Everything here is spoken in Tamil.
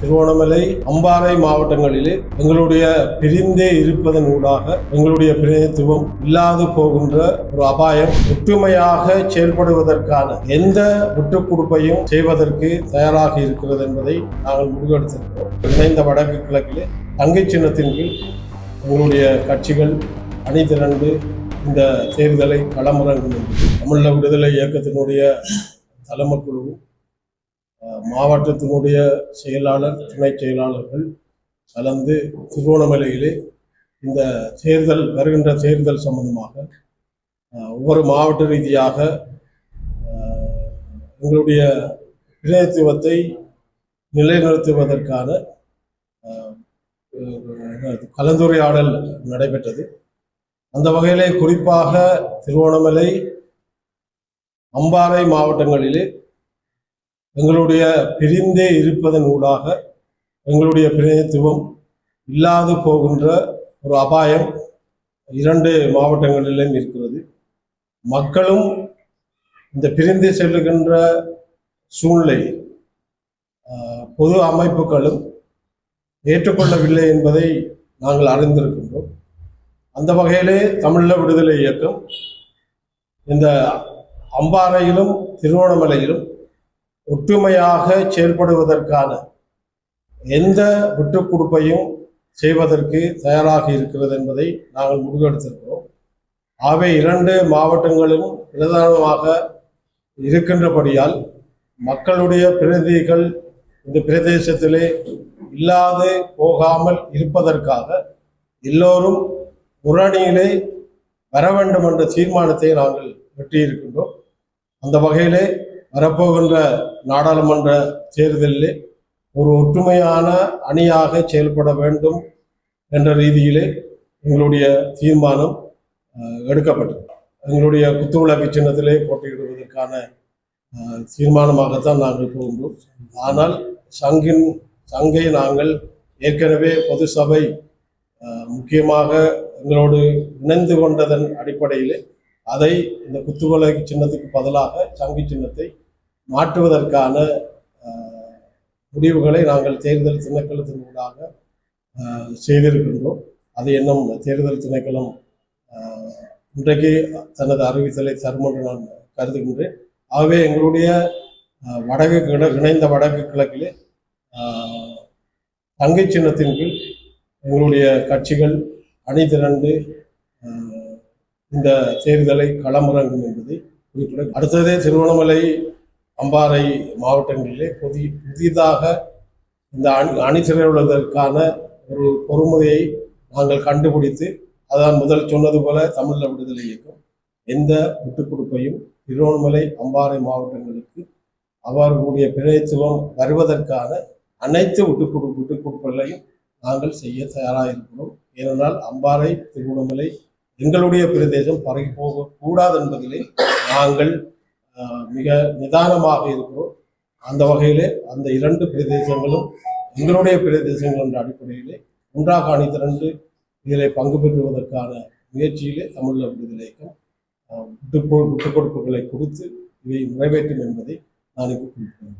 திருவோணமலை அம்பாறை மாவட்டங்களிலே எங்களுடைய பிரிந்தே இருப்பதன் ஊடாக எங்களுடைய பிரதித்துவம் இல்லாது போகின்ற ஒரு அபாயம் ஒற்றுமையாக செயல்படுவதற்கான எந்த விட்டுக் கொடுப்பையும் செய்வதற்கு தயாராக இருக்கிறது என்பதை நாங்கள் முடிவெடுத்திருக்கிறோம். இணைந்த வடக்கு கிழக்கிலே தங்கை சின்னத்தின் கீழ் எங்களுடைய கட்சிகள் அணி திரண்டு இந்த தேர்தலை களமிறங்கும் தமிழ விடுதலை இயக்கத்தினுடைய தலைமக்குழுவும் மாவட்டத்தினுடைய செயலாளர் துணை செயலாளர்கள் கலந்து திருவோணமலையிலே இந்த தேர்தல் வருகின்ற தேர்தல் சம்பந்தமாக ஒவ்வொரு மாவட்ட ரீதியாக எங்களுடைய பிரதித்துவத்தை நிலைநிறுத்துவதற்கான கலந்துரையாடல் நடைபெற்றது. அந்த வகையிலே குறிப்பாக திருவோணமலை அம்பாறை மாவட்டங்களிலே எங்களுடைய பிரிந்தே இருப்பதன் ஊடாக எங்களுடைய பிரதிநிதித்துவம் இல்லாது போகின்ற ஒரு அபாயம் இரண்டு மாவட்டங்களிலும் இருக்கிறது. மக்களும் இந்த பிரிந்து செல்லுகின்ற சூழ்நிலை பொது அமைப்புகளும் ஏற்றுக்கொள்ளவில்லை என்பதை நாங்கள் அறிந்திருக்கின்றோம். அந்த வகையிலே தமிழ விடுதலை இயக்கம் இந்த அம்பாறையிலும் திருவோணமலையிலும் ஒற்றுமையாக செயல்படுவதற்கான எந்த விட்டு கொடுப்பையும் செய்வதற்கு தயாராக இருக்கிறது என்பதை நாங்கள் முடிவெடுத்திருக்கிறோம். ஆகவே இரண்டு மாவட்டங்களும் பிரதானமாக இருக்கின்றபடியால் மக்களுடைய பிரதிநிதிகள் இந்த பிரதேசத்திலே இல்லாது போகாமல் இருப்பதற்காக எல்லோரும் முரணியிலே வர வேண்டும் என்ற தீர்மானத்தை நாங்கள் வெட்டியிருக்கின்றோம் அந்த வகையிலே வரப்போகின்ற நாடாளுமன்ற தேர்தலில் ஒரு ஒற்றுமையான அணியாக செயல்பட வேண்டும் என்ற ரீதியிலே எங்களுடைய தீர்மானம் எடுக்கப்பட்டது. எங்களுடைய குத்துவிளக்கு சின்னத்திலே போட்டியிடுவதற்கான தீர்மானமாகத்தான் நாங்கள் போகின்றோம். ஆனால் சங்கின் சங்கை நாங்கள் ஏற்கனவே பொது சபை முக்கியமாக எங்களோடு இணைந்து கொண்டதன் அடிப்படையிலே அதை இந்த குத்துவிளக்கு சின்னத்துக்கு பதிலாக சங்கி சின்னத்தை மாற்றுவதற்கான முடிவுகளை நாங்கள் தேர்தல் திணைக்களத்தின் ஊடாக செய்திருக்கின்றோம். அது என்னும் தேர்தல் திணைக்களம் இன்றைக்கு தனது அறிவித்தலை தரும் என்று நான் கருதுகின்றேன். ஆகவே எங்களுடைய வடக்கு கிழ இணைந்த வடக்கு கிழக்கிலே தங்கை சின்னத்தின் கீழ் எங்களுடைய கட்சிகள் அணி திரண்டு இந்த தேர்தலை களமிறங்கும் என்பதை குறிப்பிட அடுத்ததே திருவண்ணாமலை அம்பாறை மாவட்டங்களிலே புதி புதிதாக இந்த அணி அணி ஒரு பொறுமுறையை நாங்கள் கண்டுபிடித்து அதான் முதல் சொன்னது போல தமிழ் விடுதலை இயக்கம். எந்த விட்டுக் கொடுப்பையும் திருவண்ணாமலை அம்பாறை மாவட்டங்களுக்கு அவர்களுடைய பிரதித்துவம் வருவதற்கான அனைத்து விட்டுக் கொடு விட்டுக் கொடுப்புகளையும் நாங்கள் செய்ய தயாராக இருக்கிறோம் ஏனென்றால் அம்பாறை திருவண்ணாமலை எங்களுடைய பிரதேசம் பரவி போகக்கூடாது என்பதிலே நாங்கள் மிக நிதானமாக இருக்கிறோம். அந்த வகையிலே அந்த இரண்டு பிரதேசங்களும் எங்களுடைய பிரதேசங்கள் என்ற அடிப்படையிலே ஒன்றாக அணிதிரண்டு இதில் பங்கு பெறுவதற்கான முயற்சியிலே தமிழ் விடுதலை இயக்கம் ஆஹ், விட்டுக் கொடுப்புகளை கொடுத்து இதை நிறைவேற்றும் என்பதை நான் இப்போ குறிப்பிடுகிறேன்.